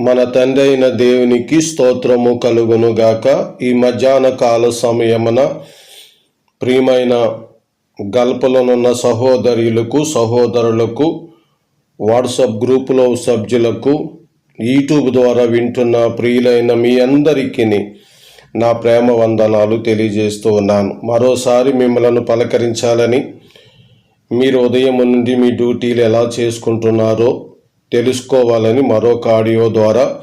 మన తండ్రి అయిన దేవునికి స్తోత్రము కలుగును గాక ఈ మధ్యాహ్న కాల సమయమున ప్రియమైన గల్పలోనున్న సహోదరులకు సహోదరులకు వాట్సాప్ గ్రూపులో సభ్యులకు యూట్యూబ్ ద్వారా వింటున్న ప్రియులైన మీ అందరికీ నా ప్రేమ వందనాలు తెలియజేస్తూ ఉన్నాను. మరోసారి మిమ్మలను పలకరించాలని మీరు ఉదయం నుండి మీ డ్యూటీలు ఎలా చేసుకుంటున్నారో తెలుసుకోవాలని మరొక ఆడియో ద్వారా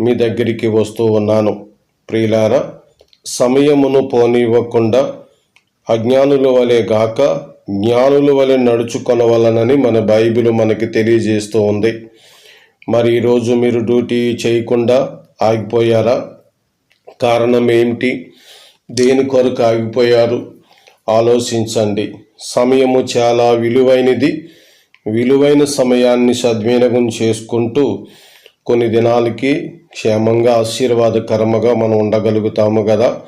మీ దగ్గరికి వస్తూ ఉన్నాను. ప్రియులారా సమయమును పోనివ్వకుండా అజ్ఞానుల వలె గాక జ్ఞానుల వలె నడుచుకొనవలనని మన బైబిల్ మనకి తెలియజేస్తూ ఉంది. మరి ఈరోజు మీరు డ్యూటీ చేయకుండా ఆగిపోయారా? కారణం ఏమిటి? దేని కొరకు ఆగిపోయారు? ఆలోచించండి. సమయము చాలా విలువైనది. విలువైన సమయాన్ని సద్వినియోగం చేసుకుంటూ కొన్ని దినాలకి క్షేమంగా ఆశీర్వాదకరముగా మనం ఉండగలుగుతాము కదా?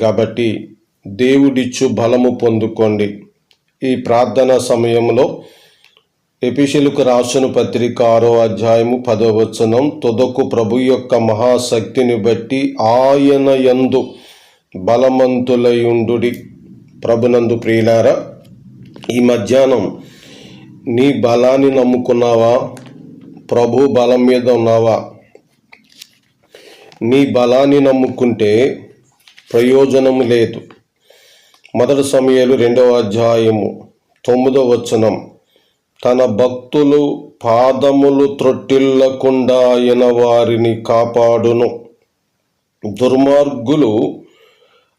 కాబట్టి దేవుడిచ్చు బలము పొందుకోండి. ఈ ప్రార్థన సమయంలో ఎపిషిలకు రాసిన పత్రిక ఆరో అధ్యాయము పదో వచనం తుదకు ప్రభు యొక్క మహాశక్తిని బట్టి ఆయన యందు బలమంతులయుండుడి. ప్రభునందు ప్రియులారా ఈ మధ్యాహ్నం నీ బలాన్ని నమ్ముకున్నావా? ప్రభు బలం మీద ఉన్నావా? నీ బలాన్ని నమ్ముకుంటే ప్రయోజనం లేదు. మొదటి సమయాలు రెండవ అధ్యాయము తొమ్మిదవ వచనం. తన భక్తులు పాదములు త్రొట్టిల్లకుండా ఆయన వారిని కాపాడును. దుర్మార్గులు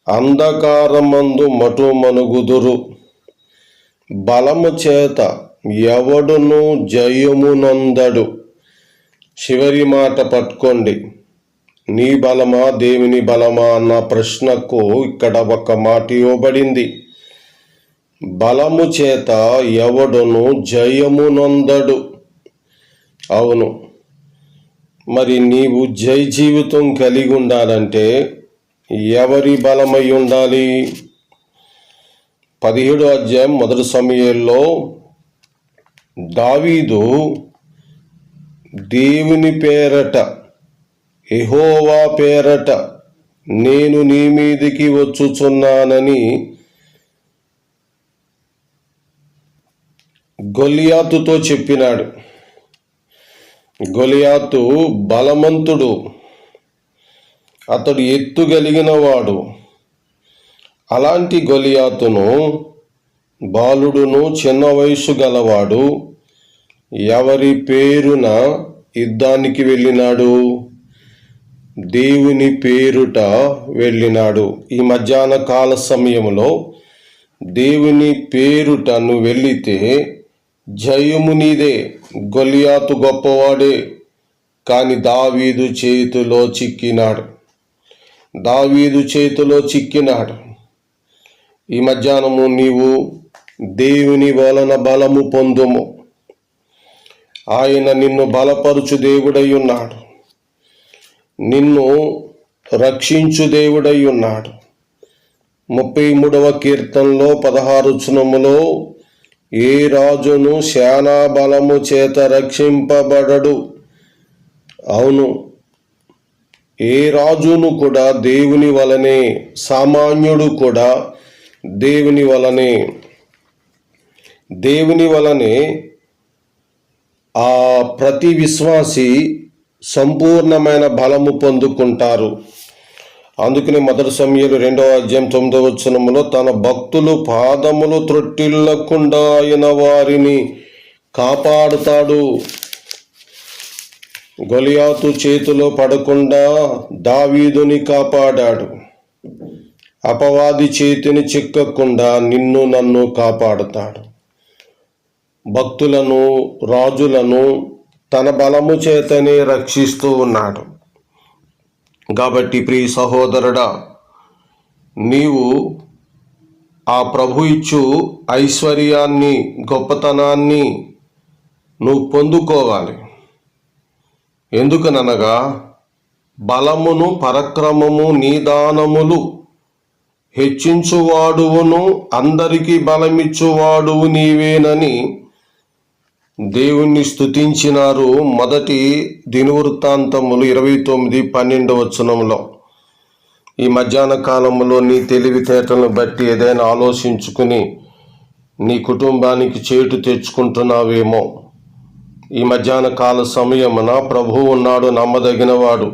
అంధకారమందు మటుమనుగుదురు. బలము చేత ఎవడును జయమునందడు. చివరి మాట పట్టుకోండి. నీ బలమా దేవుని బలమా అన్న ప్రశ్నకు ఇక్కడ ఒక మాట ఇవ్వబడింది. బలము చేత ఎవడును జయమునందడు. అవును. మరి నీవు జై జీవితం కలిగి ఉండాలంటే ఎవరి బలమై ఉండాలి? పదిహేడు అధ్యాయం మొదటి సమయంలో దావీదు దేవుని పేరట ఎహోవా పేరట నేను నీ మీదికి వచ్చుచున్నానని గొలియాతుతో చెప్పినాడు. గొలియాతు బలవంతుడు. అతడు ఎత్తుగలిగిన వాడు అలాంటి గొలియాతును బాలుడును చిన్న వయసు గలవాడు ఎవరి పేరున యుద్ధానికి వెళ్ళినాడు? దేవుని పేరుట వెళ్ళినాడు. ఈ మధ్యాహ్న కాల సమయంలో దేవుని పేరుట నువ్వు వెళ్ళితే జయము నీదే. గొలియాతు గొప్పవాడే. కాని దావీదు చేతిలో చిక్కినాడు. దావీదు చేతిలో చిక్కినాడు. ఈ మధ్యాహ్నము నీవు దేవుని వలన బలము పొందుము. ఆయన నిన్ను బలపరుచు దేవుడై ఉన్నాడు. నిన్ను రక్షించు దేవుడై ఉన్నాడు. ముప్పై మూడవ కీర్తనలో పదహారు చునములో ఏ రాజును శానా బలము చేత రక్షింపబడడు? అవును ఏ రాజును కూడా దేవుని వలనే సామాన్యుడు కూడా దేవుని వలనే దేవుని వలనే ఆ ప్రతి విశ్వాసి సంపూర్ణమైన బలము పొందుకుంటారు. అందుకని మొదటి సమయంలో రెండవ అధ్యాయం తొమ్మిదవ వచ్చనములో తన భక్తులు పాదములు త్రొట్టిల్లకుండా ఆయన వారిని కాపాడుతాడు. గొలియాతు చేతిలో పడకుండా దావీదుని కాపాడాడు. అపవాది చేతిని చిక్కకుండా నిన్ను నన్ను కాపాడుతాడు. భక్తులను రాజులను తన బలము చేతనే రక్షిస్తూ ఉన్నాడు. కాబట్టి ప్రియ సహోదరుడా నీవు ఆ ప్రభు ఇచ్చు ఐశ్వర్యాన్ని గొప్పతనాన్ని నువ్వు పొందుకోవాలి. ఎందుకనగా బలమును పరక్రమము నిదానములు హెచ్చించువాడువును అందరికీ బలమిచ్చువాడువు నీవేనని దేవుణ్ణి స్థుతించినారు మొదటి దినవృత్తాంతములు ఇరవై తొమ్మిది పన్నెండు వచనంలో. ఈ మధ్యాహ్న కాలంలో నీ తెలివితేటలను బట్టి ఏదైనా ఆలోచించుకుని నీ కుటుంబానికి చేటు తెచ్చుకుంటున్నావేమో. ఈ మధ్యాహ్న కాల సమయమున ప్రభువు ఉన్నాడు నమ్మదగినవాడు.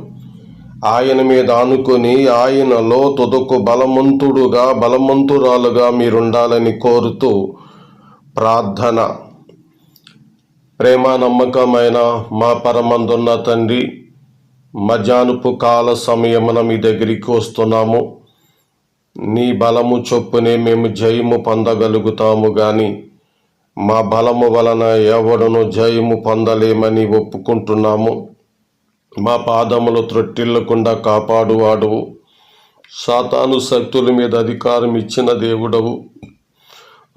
ఆయన మీద ఆనుకొని ఆయనలో తుదకు బలవంతుడుగా బలవంతురాలుగా మీరుండాలని కోరుతూ ప్రార్థన. ప్రేమ నమ్మకమైన మా పరమందున్న తండ్రి మధ్యాహ్నపు కాల సమయమున మీ దగ్గరికి వస్తున్నాము. నీ బలము చొప్పునే మేము జయము పొందగలుగుతాము గాని మా బలము వలన ఎవడను జయము పొందలేమని ఒప్పుకుంటున్నాము. మా పాదములు త్రొట్టిల్లకుండా కాపాడువాడువు. సాతాను శక్తుల మీద అధికారం ఇచ్చిన దేవుడవు.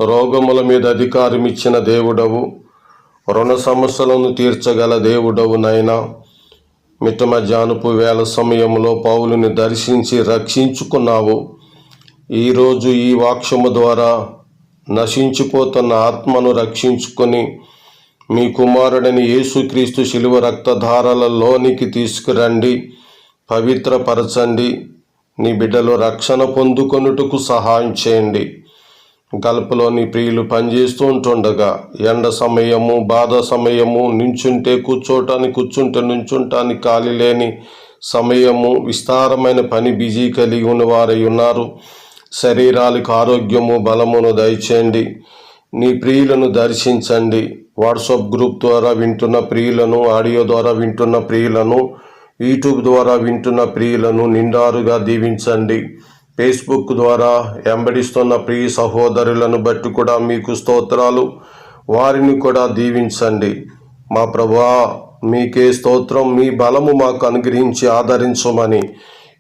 రోగముల మీద అధికారం ఇచ్చిన దేవుడవు. రుణ సమస్యలను తీర్చగల దేవుడవు నైనా జానుపు వేల సమయంలో పౌలుని దర్శించి రక్షించుకున్నావు. ఈరోజు ఈ వాక్యము ద్వారా నశించిపోతున్న ఆత్మను రక్షించుకొని మీ కుమారుడని యేసుక్రీస్తు శిలువ రక్తధారలలోనికి తీసుకురండి. పవిత్రపరచండి. నీ బిడ్డలో రక్షణ పొందుకొనుటకు సహాయం చేయండి. గల్పలోని ప్రియులు పనిచేస్తూ ఉంటుండగా ఎండ సమయము బాధ సమయము నించుంటే కూర్చోటానికి కూర్చుంటే నుంచుంటానికి ఖాళీ లేని సమయము విస్తారమైన పని బిజీ కలిగి ఉన్నవారై ఉన్నారు. శరీరాలకు ఆరోగ్యము బలమును దయచేయండి. నీ ప్రియులను దర్శించండి. వాట్సాప్ గ్రూప్ ద్వారా వింటున్న ప్రియులను ఆడియో ద్వారా వింటున్న ప్రియులను యూట్యూబ్ ద్వారా వింటున్న ప్రియులను నిండారుగా దీవించండి. ఫేస్బుక్ ద్వారా వెంబడిస్తున్న ప్రియ సహోదరులను బట్టి కూడా మీకు స్తోత్రాలు. వారిని కూడా దీవించండి. మా ప్రభా మీకే స్తోత్రం మీ బలము మాకు అనుగ్రహించి ఆదరించమని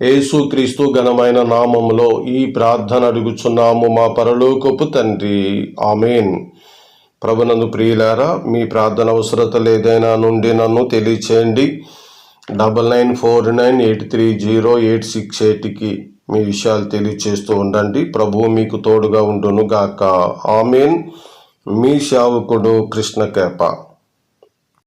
యేసుక్రీస్తు ఘనమైన నామములో ఈ ప్రార్థన అడుగుచున్నాము మా పరలోకపు తండ్రి. ఆమెన్. ప్రభునందు ప్రియులారా మీ ప్రార్థన అవసరతలు ఏదైనా నుండి నన్ను తెలియచేయండి. Double nine four nine eight three zero eight six ఎయిట్కి. మీ విషయాలు తెలియచేస్తూ ఉండండి. ప్రభువు మీకు తోడుగా ఉండును గాక ఆమెన్. మీ సేవకుడు కృష్ణ కేప.